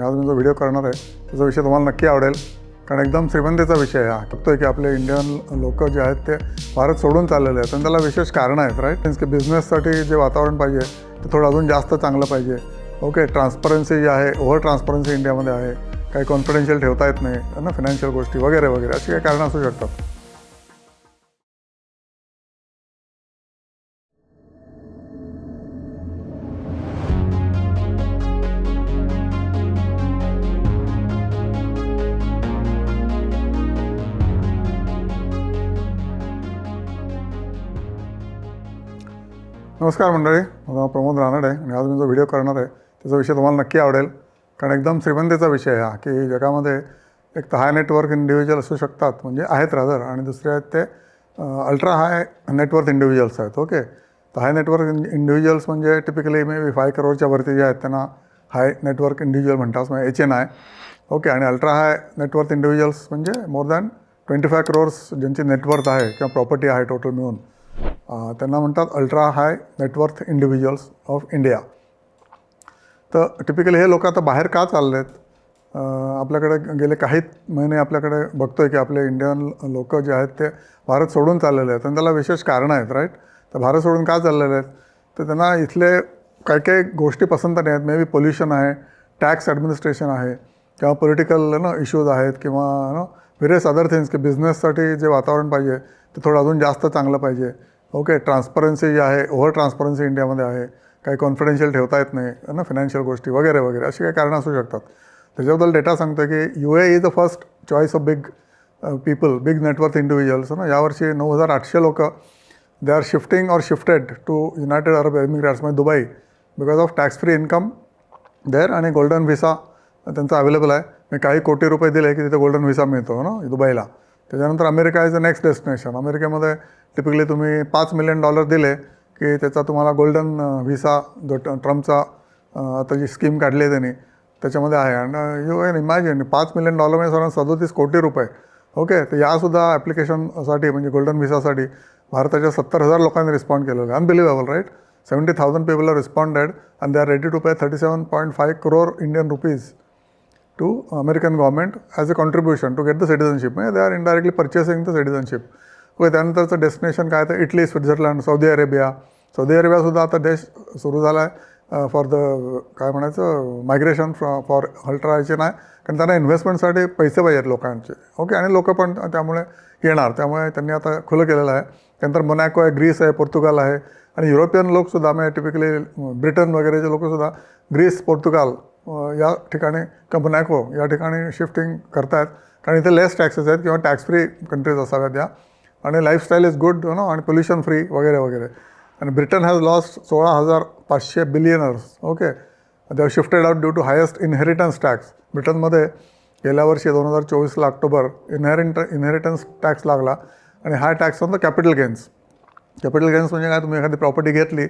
आणि आज मी जो व्हिडिओ करणार आहे त्याचा विषय तुम्हाला नक्की आवडेल. कारण एकदम श्रीमंतीचा विषय हा. बघतोय की आपले इंडियन लोक जे आहेत ते भारत सोडून चाललेले आहेत. आणि त्याला विशेष कारणं आहेत राईट मीन्स की बिझनेससाठी जे वातावरण पाहिजे ते थोडं अजून जास्त चांगलं पाहिजे. ओके ट्रान्सपरन्सी जी आहे ओव्हर ट्रान्सपरन्सी इंडियामध्ये आहे. काही कॉन्फिडेन्शियल ठेवता येत नाही ना फिनान्शियल गोष्टी वगैरे वगैरे अशी काही कारणं असू शकतात. नमस्कार मंडळी. माझं नाव प्रमोद रानडे आहे आणि आज मी जो व्हिडिओ करणार आहे त्याचा विषय तुम्हाला नक्की आवडेल. कारण एकदम श्रीमंतीचा विषय आहे हा की जगामध्ये एक तर हाय नेटवर्क इंडिव्हिज्युअल असू शकतात म्हणजे आहेत रादर आणि दुसरे आहेत ते ultra high net worth individuals आहेत ओके तर हाय नेटवर्क इंडिव्हिज्युअल्स म्हणजे टिपिकली मे बी फाय करोडच्या वरती जे आहेत त्यांना हाय नेटवर्क इंडिव्हिज्युअल म्हणतात म्हणजे एच एन आय ओके आणि अल्ट्रा हाय नेटवर्क इंडिव्हिज्युअल्स म्हणजे more than twenty five crores ज्यांची नेटवर्क आहे किंवा प्रॉपर्टी आहे टोटल मिळून. त्यांना म्हणतात ultra high net worth individuals of India तर टिपिकली हे लोक आता बाहेर का चालले आहेत आपल्याकडे गेले काही महिने आपल्याकडे बघतोय की आपले इंडियन लोक जे आहेत ते भारत सोडून चाललेले आहेत. आणि त्याला विशेष कारणं आहेत राईट तर भारत सोडून का चाललेले आहेत? तर त्यांना इथले काही काही गोष्टी पसंत नाही आहेत. मे बी पोल्युशन आहे टॅक्स ॲडमिनिस्ट्रेशन आहे किंवा पॉलिटिकल ना इश्यूज आहेत किंवा ना व्हेरियस अदर थिंग्स की बिझनेससाठी जे वातावरण पाहिजे ते थोडं अजून जास्त चांगलं पाहिजे. ओके ट्रान्सपरन्सी जी आहे ओव्हर ट्रान्सपरन्सी इंडियामध्ये आहे काही कॉन्फिडेन्शियल ठेवता येत नाही ना फिनान्शियल गोष्टी वगैरे वगैरे अशी काही कारणं असू शकतात. त्याच्याबद्दल डेटा सांगतो की U A is the first choice of big people big network individuals ना. यावर्षी नऊ हजार आठशे लोक they are shifting or shifted to United Arab Emirates म्हणजे Dubai because of tax free income there आणि गोल्डन व्हिसा त्यांचा अवेलेबल आहे. मी काही कोटी रुपये दिले की तिथे गोल्डन व्हिसा मिळतो ना दुबईला. त्याच्यानंतर America is the next destination अमेरिकेमध्ये टिपिकली तुम्ही पाच मिलियन डॉलर दिले की त्याचा तुम्हाला गोल्डन व्हिसा जो ट्रम्पचा आता जी स्कीम काढली आहे त्यांनी त्याच्यामध्ये आहे. आणि यू कॅन इमॅजिन पाच मिलियन डॉलर म्हणजे साधारण सदोतीस कोटी रुपये. ओके तर यासुद्धा ॲप्लिकेशनसाठी म्हणजे गोल्डन व्हिसासाठी भारताच्या सत्तर हजार लोकांनी रिस्पॉन्ड केलेलं आहे. Unbelievable right seventy thousand people are responded and they are ready to pay thirty seven point five crore Indian rupees to American government as a contribution to get the citizenship म्हणजे they are indirectly purchasing the citizenship व त्यानंतरचं destination काय तर Italy Switzerland Saudi Arabia. Saudi अरेबियासुद्धा आता देश सुरू झाला आहे फॉर द काय म्हणायचं मायग्रेशन फ्रॉ फॉर अल्ट्राचे नाही कारण त्यांना इन्व्हेस्टमेंटसाठी पैसे पाहिजेत लोकांचे. ओके आणि लोक पण त्यामुळे येणार. त्यामुळे त्यांनी आता खुलं केलेलं आहे. त्यानंतर मोनॅको आहे ग्रीस आहे पोर्तुगाल आहे. आणि युरोपियन लोकसुद्धा म्हणजे टिपिकली ब्रिटन वगैरेचे लोकसुद्धा ग्रीस पोर्तुगाल या ठिकाणी किंवा मोनॅको या ठिकाणी शिफ्टिंग करतायत. कारण इथे लेस टॅक्सेस आहेत किंवा टॅक्स फ्री कंट्रीज असाव्यात या. आणि लाईफस्टाईल इज गुड नो आणि पोल्युशन फ्री वगैरे वगैरे. आणि ब्रिटन हॅज लॉस्ट सोळा हजार पाचशे billionaires okay they shifted out due to highest inheritance tax ब्रिटनमध्ये गेल्या वर्षी दोन हजार चोवीसला ऑक्टोबर इनहेरिट इनहेरिटन्स टॅक्स लागला. आणि हा tax on the capital gains capital gains म्हणजे काय? तुम्ही एखादी प्रॉपर्टी घेतली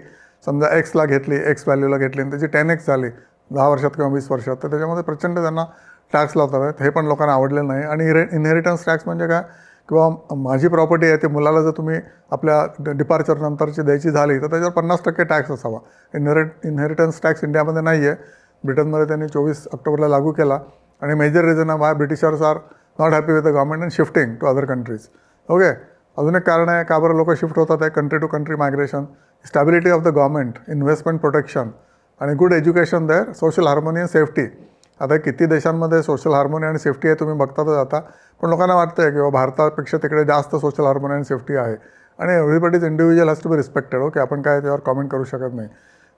समजा एक्सला घेतली एक्स व्हॅल्यूला घेतली आणि त्याची टेन एक्स झाली दहा वर्षात किंवा वीस वर्षात तर त्याच्यामध्ये प्रचंड त्यांना टॅक्स लावतात. हे पण लोकांना आवडलेलं नाही. आणि इनहेरिटन्स टॅक्स म्हणजे काय? किंवा माझी प्रॉपर्टी आहे ती मुलाला जर तुम्ही आपल्या डिपार्चरनंतरची द्यायची झाली तर त्याच्यावर पन्नास टक्के टॅक्स असावा. इनहेरिट इनहेरिटन्स टॅक्स इंडियामध्ये नाही आहे ब्रिटनमध्ये त्यांनी चोवीस ऑक्टोबरला लागू केला. आणि major reason why Britishers are not happy with the government and shifting to other countries okay अजून एक कारण आहे का बरं लोक शिफ्ट होतात आहे? Country to country migration stability of the government investment protection आणि good education there social harmony and safety आता किती देशांमध्ये सोशल हार्मोनी आणि सेफ्टी आहे तुम्ही बघतातच आता. पण लोकांना वाटतं आहे की बाबा भारतापेक्षा तिकडे जास्त सोशल हार्मोनी आणि सेफ्टी आहे. आणि everybody is individual has to be respected okay आपण काय त्यावर कॉमेंट करू शकत नाही.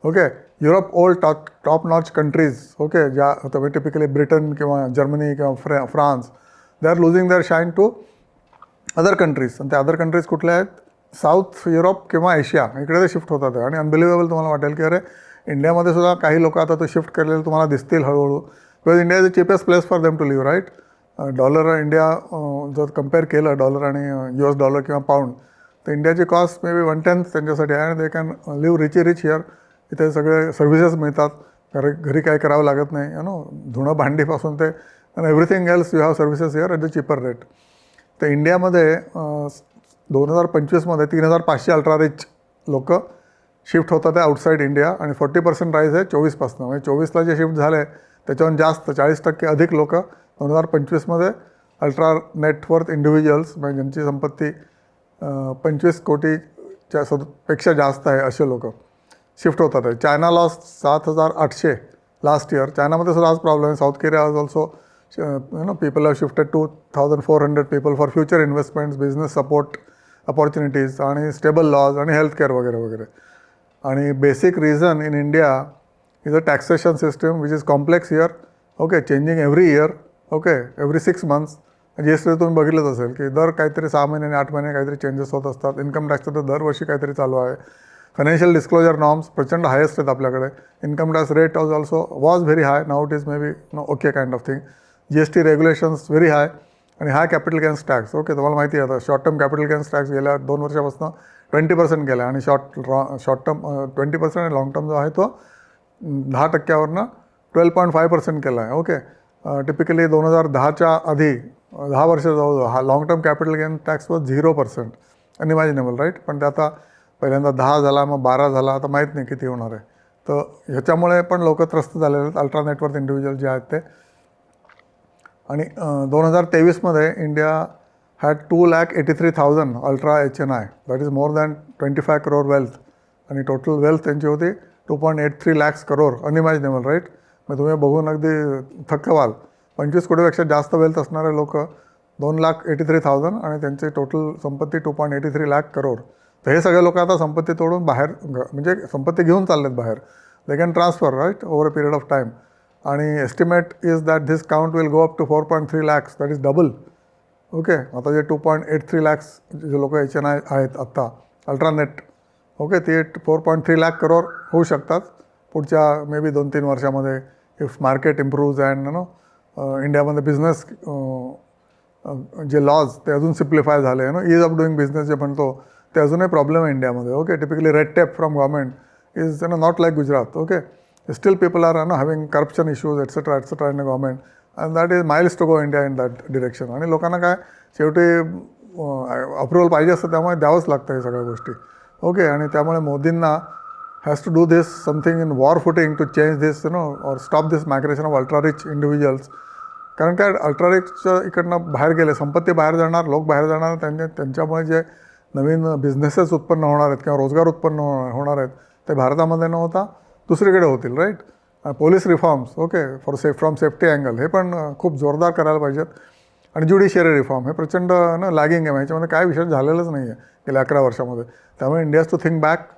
Okay Europe old top top notch countries okay ज्या तुम्ही टिपिकली ब्रिटन किंवा जर्मनी किंवा फ्रा France they are losing their shine to other countries आणि त्या अदर कंट्रीज कुठल्या आहेत? साऊथ युरोप किंवा एशिया इकडे ते शिफ्ट होतात. आणि अनबिलिव्हेबल तुम्हाला वाटेल की अरे इंडियामध्ये सुद्धा काही लोक आता तो शिफ्ट केलेले तुम्हाला दिसतील हळूहळू. Because India is the cheapest place for them to live right dollar India जर कंपेअर केलं डॉलर आणि यू एस डॉलर किंवा पाऊंड तर इंडियाची cost may be one tenth त्यांच्यासाठी आहे आणि they can live rich rich here इथे सगळे सर्व्हिसेस मिळतात. घरी घरी काय करावं लागत नाही यू नो धुणं भांडीपासून ते आणि everything else you have services here at the cheaper rate तर इंडियामध्ये uh, दोन हजार पंचवीसमध्ये तीन हजार पाचशे अल्ट्रा रिच लोक शिफ्ट होतात आहे आउटसाईड इंडिया आणि फोर्टी पर्सेंट राईज आहे चोवीसपासून. म्हणजे चोवीसला जे शिफ्ट झाले त्याच्याहून जास्त चाळीस टक्के अधिक लोक दोन हजार पंचवीसमध्ये अल्ट्रा नेटवर्थ इंडिव्हिज्युअल्स म्हणजे ज्यांची संपत्ती पंचवीस कोटीच्या सदपेक्षा जास्त आहे असे लोक शिफ्ट होतात आहे. चायना लॉस सात हजार आठशे लास्ट इयर चायनामध्ये सुद्धा हाच प्रॉब्लेम आहे. साऊथ कोरिया आज also you know people have shifted two thousand four hundred people for future investments business support opportunities आणि स्टेबल लॉज आणि हेल्थ केअर वगैरे वगैरे. आणि basic reason in India is a taxation system which is complex here, okay changing every year okay every six months G S T तुम्ही बघितलंच असेल की दर काहीतरी सहा महिन्याने आठ महिने काहीतरी चेंजेस होत असतात. इन्कम टॅक्सचं तर दरवर्षी काहीतरी चालू आहे. फायनान्शियल डिस्क्लोजर नॉर्म्स प्रचंड हायेस्ट आहेत आपल्याकडे. Income tax rate was also was very high now it is may be no okay kind of thing G S T regulations very high आणि high capital gains tax okay तुम्हाला माहिती आहे आता. Short term capital gains tax गेल्या दोन वर्षापासून twenty percent गेला. आणि short short term twenty percent आणि लाँग टर्म जो आहे तो दहा टक्क्यावरनं ट्वेल्व पॉईंट फाय पर्सेंट केला आहे ओके टिपिकली दोन हजार दहाच्या आधी दहा वर्ष जवळ हा long term capital gain tax was zero percent unimaginable right पण ते आता पहिल्यांदा दहा झाला मग बारा झाला आता माहीत नाही किती होणार आहे. तर ह्याच्यामुळे पण लोक त्रस्त झालेले आहेत. अल्ट्रा नेटवर्क इंडिव्हिज्युअल जे आहेत ते. आणि दोन हजार तेवीसमध्ये India had two lakh eighty three thousand ultra H N I that is more than twenty five crore wealth आणि टोटल वेल्थ त्यांची होती two point eight three lakhs crore unimaginable right मग तुम्ही बघून अगदी थक्क व्हाल. पंचवीस कोटीपेक्षा जास्त वेल्थ असणारे लोक दोन लाख एटी थ्री थाउजंड आणि त्यांची टोटल संपत्ती two point eighty three lakh crore तर हे सगळे लोक आता संपत्ती तोडून बाहेर म्हणजे संपत्ती घेऊन चाललेत बाहेर. They can transfer right over a period of time आणि estimate is that this count will go up to four point three lakhs that is double okay आता जे two point eight three lakhs जे लोक H N I आहेत आत्ता ultra net okay ते four point three lakh crore होऊ शकतात. पुढच्या मे बी दोन तीन वर्षामध्ये if market improves and no इंडियामध्ये बिझनेस जे लॉज ते अजून सिम्प्लिफाय झाले no ease of doing business जे म्हणतो ते अजूनही प्रॉब्लेम आहे इंडियामध्ये okay typically red tape from government is no not like Gujarat okay still people are no having corruption issues etcetera etcetera in government and that is miles to go India in that direction आणि लोकांना काय शेवटी uh, approval पाहिजे असतं त्यामुळे द्यावंच लागतं हे सगळ्या गोष्टी. ओके आणि त्यामुळे मोदींना has to do this something in war footing to change this you know or stop this migration of ultra rich individuals कारण काय अल्ट्रारिकच्या इकडनं बाहेर गेले संपत्ती बाहेर जाणार लोक बाहेर जाणार त्यांच्या त्यांच्यामुळे जे नवीन बिझनेसेस उत्पन्न होणार आहेत किंवा रोजगार उत्पन्न होणार आहेत ते भारतामध्ये न होता दुसरीकडे होतील right police reforms okay for safe from safety angle हे पण uh, खूप जोरदार करायला पाहिजेत. आणि ज्युडिशियरी रिफॉर्म हे प्रचंड ना लॅगिंग आहे. ह्याच्यामध्ये काय विषय झालेलंच नाही आहे गेल्या अकरा वर्षामध्ये. त्यामुळे India's to think back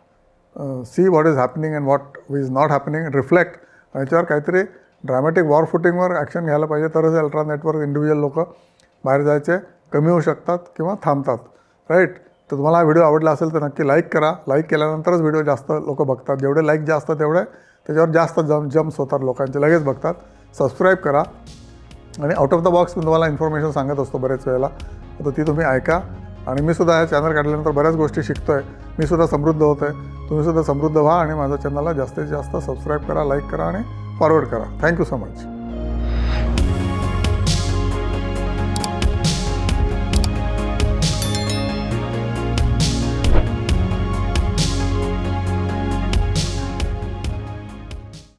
see what is happening and what is not happening reflect याच्यावर काहीतरी ड्रॅमॅटिक वॉर फुटिंगवर ॲक्शन घ्यायला पाहिजे. तरच अल्ट्रा नेटवर्क इंडिव्हिज्युअल लोक बाहेर जायचे कमी होऊ शकतात किंवा थांबतात. राईट तर तुम्हाला हा व्हिडिओ आवडला असेल तर नक्की लाईक करा. लाईक केल्यानंतरच व्हिडिओ जास्त लोक बघतात. जेवढे लाईक जास्त तेवढे त्याच्यावर जास्त जम जम्प्स होतात लोकांचे. लगेच बघतात. सबस्क्राईब करा. आणि आउट ऑफ द बॉक्स मी तुम्हाला इन्फॉर्मेशन सांगत असतो बरेच वेळेला. तर ती तुम्ही ऐका. आणि मी सुद्धा या चॅनल काढल्यानंतर बऱ्याच गोष्टी शिकतो आहे मी सुद्धा समृद्ध होतो आहे तुम्ही सुद्धा समृद्ध व्हा आणि माझ्या चॅनलला जास्तीत जास्त सबस्क्राईब करा लाईक करा आणि फॉरवर्ड करा. Thank you so much